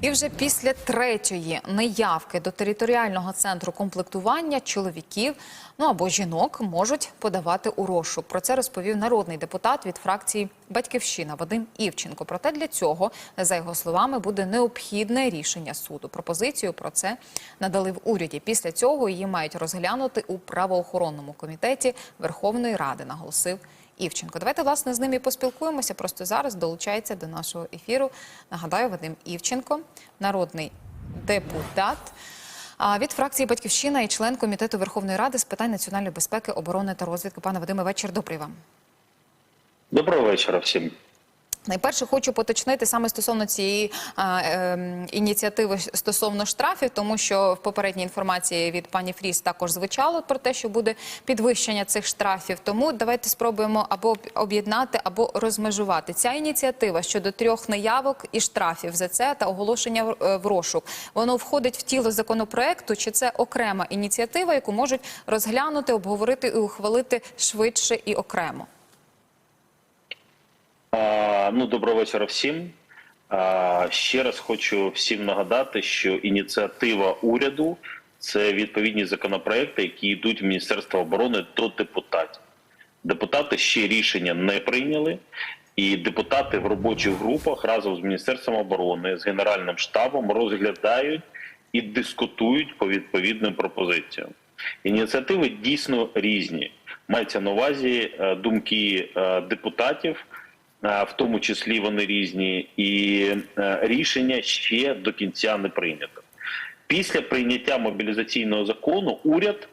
І вже після третьої неявки до територіального центру комплектування чоловіків ну або жінок можуть подавати у розшук. Про це розповів народний депутат від фракції Батьківщина Вадим Івченко. Проте для цього, за його словами, буде необхідне рішення суду. Пропозицію про це надали в уряді. Після цього її мають розглянути у правоохоронному комітеті Верховної Ради, наголосив. Івченко. Давайте власне з ним і поспілкуємося. Просто зараз долучається до нашого ефіру. Нагадаю, Вадим Івченко, народний депутат. Від фракції Батьківщина і член комітету Верховної Ради з питань національної безпеки, оборони та розвідки. Пане Вадиме, вечір добрий вам. Доброго вечора всім. Найперше хочу поточнити саме стосовно цієї а, е, ініціативи стосовно штрафів, тому що в попередній інформації від пані Фріс також звучало про те, що буде підвищення цих штрафів. Тому давайте спробуємо або об'єднати, або розмежувати. Ця ініціатива щодо трьох неявок і штрафів за це та оголошення е, в розшук. Воно входить в тіло законопроекту, чи це окрема ініціатива, яку можуть розглянути, обговорити і ухвалити швидше і окремо. Ну, доброго вечора всім. Ще раз хочу всім нагадати, що ініціатива уряду це відповідні законопроекти, які йдуть в Міністерство оборони до депутатів. Депутати ще рішення не прийняли, і депутати в робочих групах разом з Міністерством оборони, з Генеральним штабом розглядають і дискутують по відповідним пропозиціям. Ініціативи дійсно різні. Мається на увазі е, думки е, депутатів, в тому числі вони різні, і е, рішення ще до кінця не прийнято. Після прийняття мобілізаційного закону уряд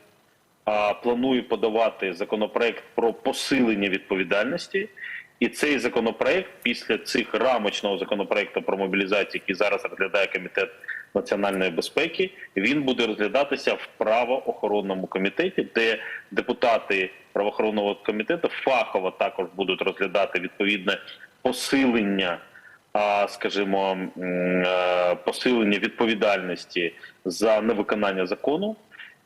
планує подавати законопроект про посилення відповідальності. І цей законопроект після цих рамочного законопроекту про мобілізацію, який зараз розглядає комітет національної безпеки, він буде розглядатися в правоохоронному комітеті, де депутати правоохоронного комітету фахово також будуть розглядати відповідне посилення скажімо, е, посилення відповідальності за невиконання закону.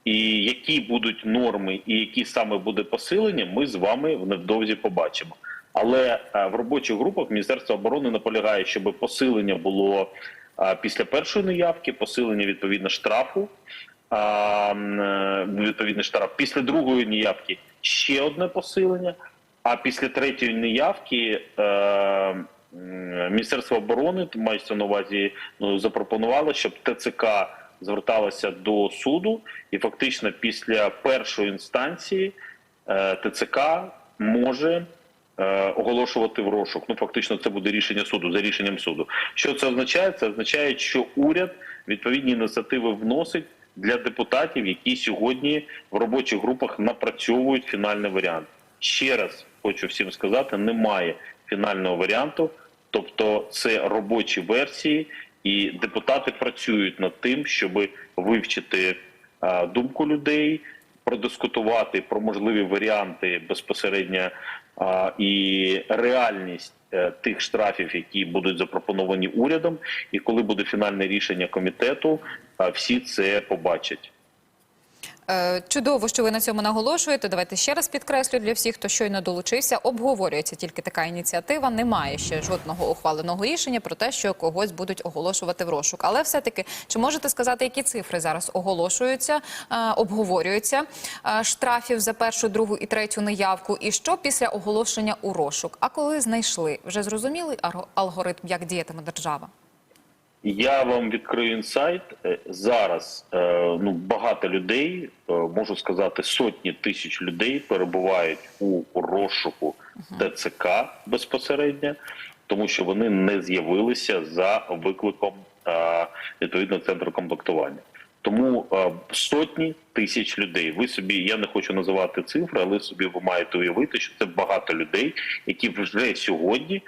І які будуть норми, і які саме буде посилення, ми з вами невдовзі побачимо. Але е, в робочих групах Міністерство оборони наполягає, щоб посилення було е, після першої неявки, посилення відповідно штрафу, а, е, відповідний штраф. Після другої неявки ще одне посилення. А після третьої неявки е, Міністерство оборони мається на увазі ну, запропонувало, щоб ТЦК зверталося до суду, і фактично після першої інстанції е, ТЦК може оголошувати в розшук. Ну фактично, це буде рішення суду за рішенням суду. Що це означає? Це означає, що уряд відповідні ініціативи вносить для депутатів, які сьогодні в робочих групах напрацьовують фінальний варіант. Ще раз хочу всім сказати: немає фінального варіанту, тобто це робочі версії, і депутати працюють над тим, щоб вивчити думку людей, продискутувати про можливі варіанти безпосередньо і реальність е, тих штрафів, які будуть запропоновані урядом. І коли буде фінальне рішення комітету, всі це побачать. Е, Чудово, що ви на цьому наголошуєте. Давайте ще раз підкреслю для всіх, хто щойно долучився. Обговорюється тільки така ініціатива. Немає ще жодного ухваленого рішення про те, що когось будуть оголошувати в розшук. Але все-таки, чи можете сказати, які цифри зараз оголошуються, е, обговорюються е, штрафів за першу, другу і третю неявку? І що після оголошення у розшук? А коли знайшли, вже зрозуміли арго- алгоритм, як діятиме держава? Я вам відкрию інсайт. Е, Зараз е, ну багато людей, е, можу сказати, сотні тисяч людей перебувають у розшуку ТЦК безпосередньо, тому що вони не з'явилися за викликом відповідно центру комплектування. Тому сотні тисяч людей. Ви собі, я не хочу називати цифри, але собі ви маєте уявити, що це багато людей, які вже сьогодні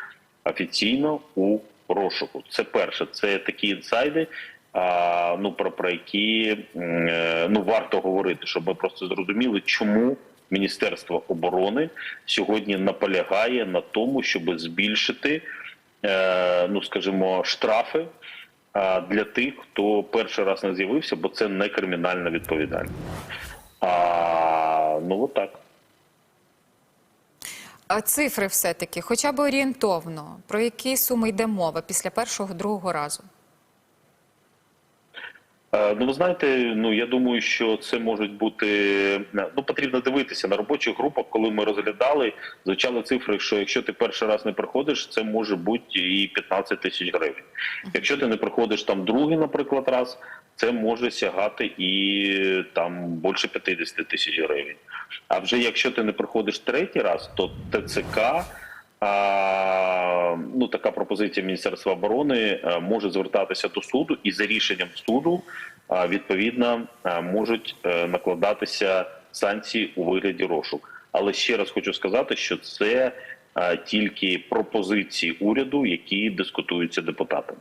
офіційно у розшуку. Це перше, це такі інсайди, а, ну про, про які е, ну варто говорити, щоб ми просто зрозуміли, чому Міністерство оборони сьогодні наполягає на тому, щоб збільшити, е, ну скажімо, штрафи. а, Для тих, хто перший раз не з'явився, бо це не кримінальна відповідальність. А, ну отак. А цифри все-таки, хоча б орієнтовно, про які суми йде мова після першого, другого разу? Е, Ну, ви знаєте, ну я думаю, що це можуть бути ну потрібно дивитися на робочих групах, коли ми розглядали, звучали цифри, що якщо ти перший раз не приходиш, це може бути і 15 тисяч гривень. Якщо ти не приходиш там другий, наприклад, раз, це може сягати і там більше 50 тисяч гривень. А вже якщо ти не приходиш третій раз, то ТЦК. Ну, така пропозиція Міністерства оборони е, може звертатися до суду, і за рішенням суду відповідно е, можуть е, накладатися санкції у вигляді розшук. Але ще раз хочу сказати, що це е, тільки пропозиції уряду, які дискутуються депутатами.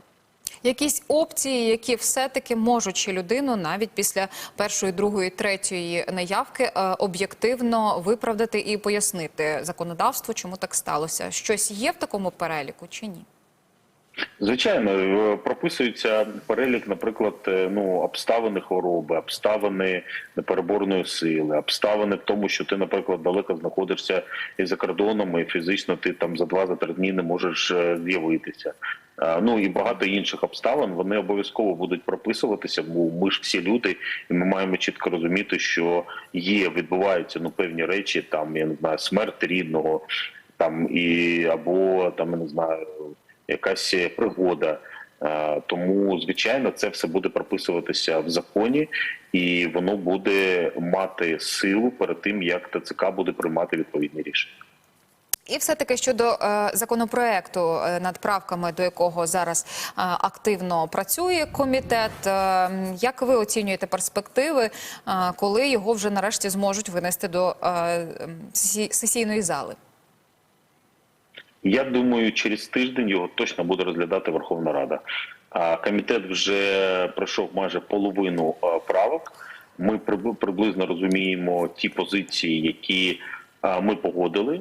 Якісь опції, які все-таки можуть людину навіть після першої, другої, третьої неявки е, об'єктивно виправдати і пояснити законодавство, чому так сталося. Щось є в такому переліку чи ні? Звичайно, е, прописується перелік, наприклад, е, ну обставини хвороби, обставини непереборної сили, обставини в тому, що ти, наприклад, далеко знаходишся і за кордоном, і фізично ти там за два за три дні не можеш е, з'явитися. Ну і багато інших обставин вони обов'язково будуть прописуватися, бо ми ж всі люди, і ми маємо чітко розуміти, що є, відбуваються ну певні речі, там я не знаю, смерть рідного, там і або там я не знаю якась пригода. Е, Тому, звичайно, це все буде прописуватися в законі, і воно буде мати силу перед тим, як ТЦК буде приймати відповідні рішення. І все-таки щодо е, законопроекту, е, над правками до якого зараз е, активно працює комітет, е, як ви оцінюєте перспективи, е, коли його вже нарешті зможуть винести до е, сесійної зали? Я думаю, через тиждень його точно буде розглядати Верховна Рада. Комітет вже пройшов майже половину е, правок. Ми приблизно розуміємо ті позиції, які е, ми погодили.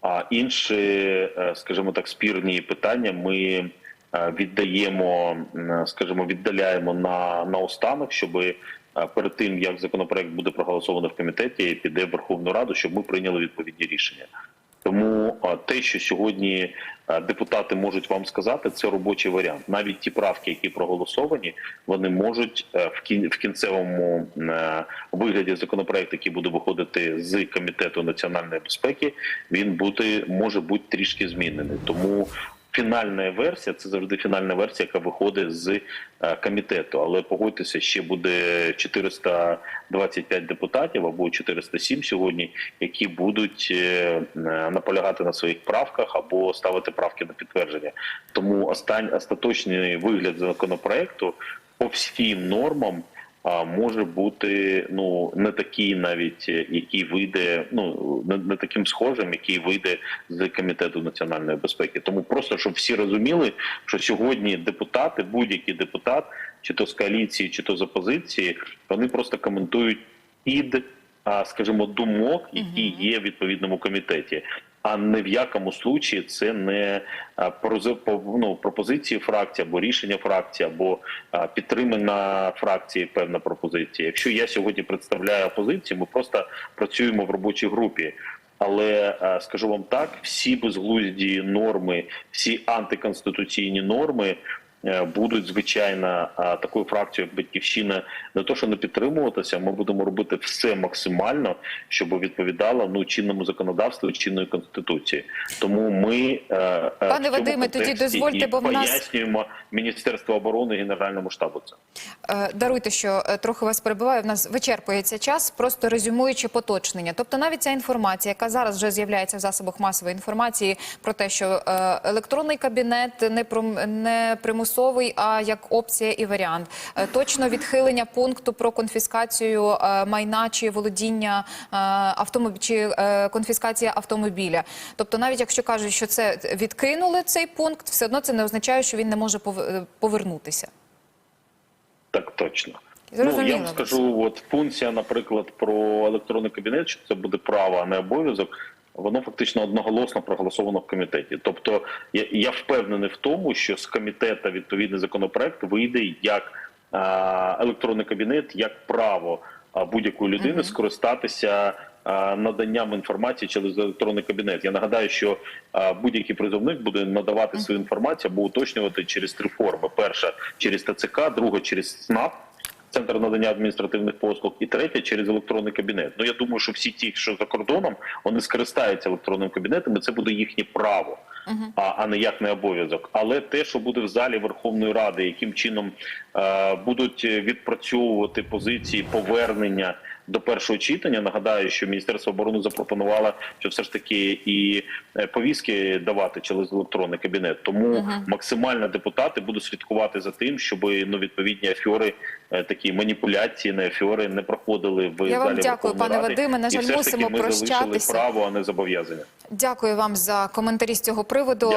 А інші, е, скажімо так, спірні питання ми віддаємо, скажімо, віддаляємо на, на останок, щоб перед тим як законопроект буде проголосований в комітеті, піде в Верховну Раду, щоб ми прийняли відповідні рішення. Тому те, що сьогодні депутати можуть вам сказати, це робочий варіант. Навіть ті правки, які проголосовані, вони можуть е, в кін- кінцевому е, вигляді законопроект, який буде виходити з комітету національної безпеки, він бути може бути трішки змінений. Тому фінальна версія це завжди фінальна версія, яка виходить з е, комітету. Але погодьтеся, ще буде 425 депутатів або 407 сьогодні, які будуть е, е, наполягати на своїх правках або ставити правки на підтвердження. Тому остаточний вигляд законопроекту по всім нормам. А може бути ну не такий, навіть е, який вийде, ну не, не таким схожим, який вийде з комітету національної безпеки. Тому просто щоб всі розуміли, що сьогодні депутати, будь-який депутат, чи то з коаліції, чи то з опозиції, вони просто коментують під, а, скажімо, думок, які є в відповідному комітеті. А не в якому случаї це не ну, пропозиції фракції або рішення фракції, або підтримана фракції певна пропозиція. Якщо я сьогодні представляю опозицію, ми просто працюємо в робочій групі. Але скажу вам так: всі безглузді норми, всі антиконституційні норми будуть звичайно е, такою фракцією, як батьківщина, не то, що не підтримуватися. Ми будемо робити все максимально, щоб відповідало ну чинному законодавству, чинної конституції. Тому ми е, е, Пане Вадиме, тоді дозвольте, бо в нас- пояснюємо Міністерство оборони Генеральному штабу. Це. Е, Даруйте, що е, трохи вас перебиваю. В нас вичерпується час, просто резюмуючи поточнення. Тобто, навіть ця інформація, яка зараз вже з'являється в засобах масової інформації, про те, що е, електронний кабінет не пром- не примусовий, а як опція і варіант. Е, Точно відхилення пункту про конфіскацію е, майна чи володіння автомобіля чи е, конфіскація автомобіля. Тобто, навіть якщо кажуть, що це відкинули цей пункт, все одно це не означає, що він не може е, повернутися. Так точно. Ну, я вам скажу, от функція, наприклад, про електронний кабінет, що це буде право, а не обов'язок. Воно фактично одноголосно проголосовано в комітеті. Тобто, я, я впевнений в тому, що з комітету відповідний законопроект вийде як а, електронний кабінет, як право будь-якої людини скористатися а, наданням інформації через електронний кабінет. Я нагадаю, що будь-який призовник буде надавати свою інформацію або уточнювати через три форми: перша через ТЦК, друга через СНАП. Центр надання адміністративних послуг, і третє через електронний кабінет. Ну я думаю, що всі ті, що за кордоном, вони скористаються електронним кабінетом, і це буде їхнє право, а, а не як не обов'язок. Але те, що буде в залі Верховної Ради, яким чином е, будуть відпрацьовувати позиції повернення до першого читання. Нагадаю, що Міністерство оборони запропонувало, що все ж таки і е, повістки давати через електронний кабінет. Тому максимально депутати будуть слідкувати за тим, щоб ну відповідні афьори, е, такі маніпуляції на афьори не проходили в Я вам залі дякую, пане Ради. Вадиме. На жаль, мусимо ми прощатися. право, а не зобов'язання. Дякую вам за коментарі з цього приводу.